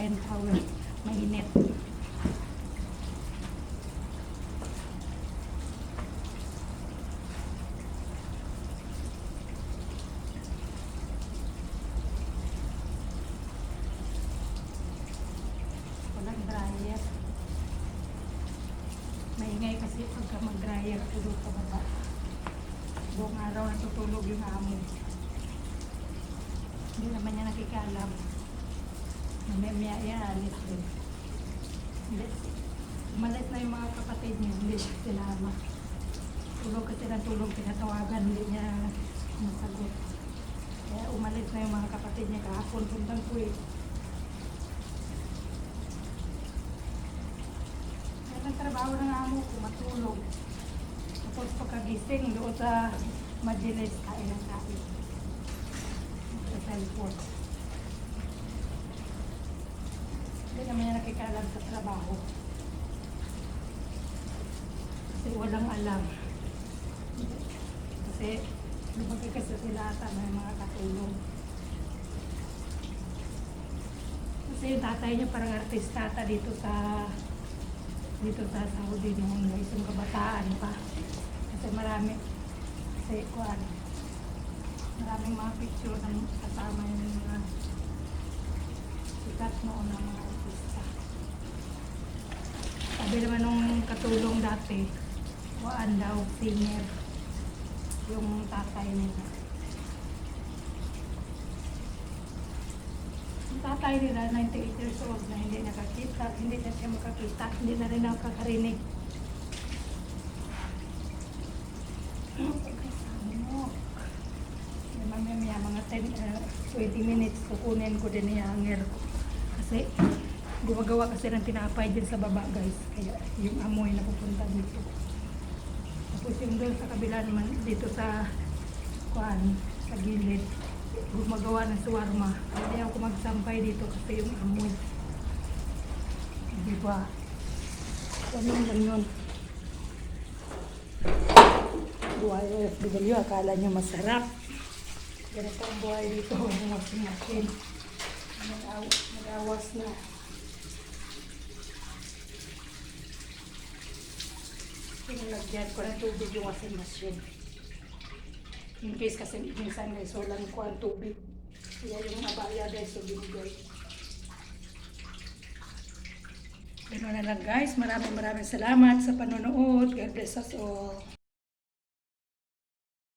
tayo ng towel. Mainit. Walang dryer. Maingay kasi pagka mag-dryer, tulog ka baba. Buong araw natutulog yung amo. Hindi naman niya nakikalam. Mamaya yan, alis din. Umalis na yung mga kapatid niya, hindi siya sinama. Tulog kasi ng tulog, pinatawagan, hindi niya masagot. Kaya umalis na yung mga kapatid niya kahapon, puntang kuwait. Yan ang trabaho ng amo ko, matulog. Tapos pagkagising, doon sa Majilis, kain ng kain. Sa cellphone. Hindi naman niya nakikalam sa trabaho. Kasi walang alam. Kasi lumaki kasi sila ata may mga katulong. Kasi yung tatay niya parang artista ata dito sa dito sa Saudi noong isang kabataan pa. Kasi marami kasi kuan maraming mga picture ng kasama yung mga sikat noon ng mga. Sabi naman nung katulong dati, waan daw, singer, yung tatay nila. Yung tatay nila, 98 years old na hindi nakakita, hindi na siya makakita, hindi na rin nakakarinig. Mamaya maya, mga 10, uh, 20 minutes, kukunin ko din yung hanger ko. Kasi gumagawa kasi ng tinapay din sa baba guys. Kaya yung amoy na pupunta dito. Tapos yung doon sa kabila naman, dito sa kuan, sa gilid, gumagawa ng suwarma. Hindi ako magsampay dito kasi yung amoy. Di ba? Ganun lang yun. Buhay OFW, akala nyo masarap. Ganito ang buhay dito, washing machine. Nag-aw- Nag-awas na. Pinalagyan ko ng tubig yung washing machine. In case kasi minsan guys, walang ko ang tubig. Kaya yung abaya guys, so binigay. Ganun na lang guys. Maraming maraming salamat sa panonood. God bless us all.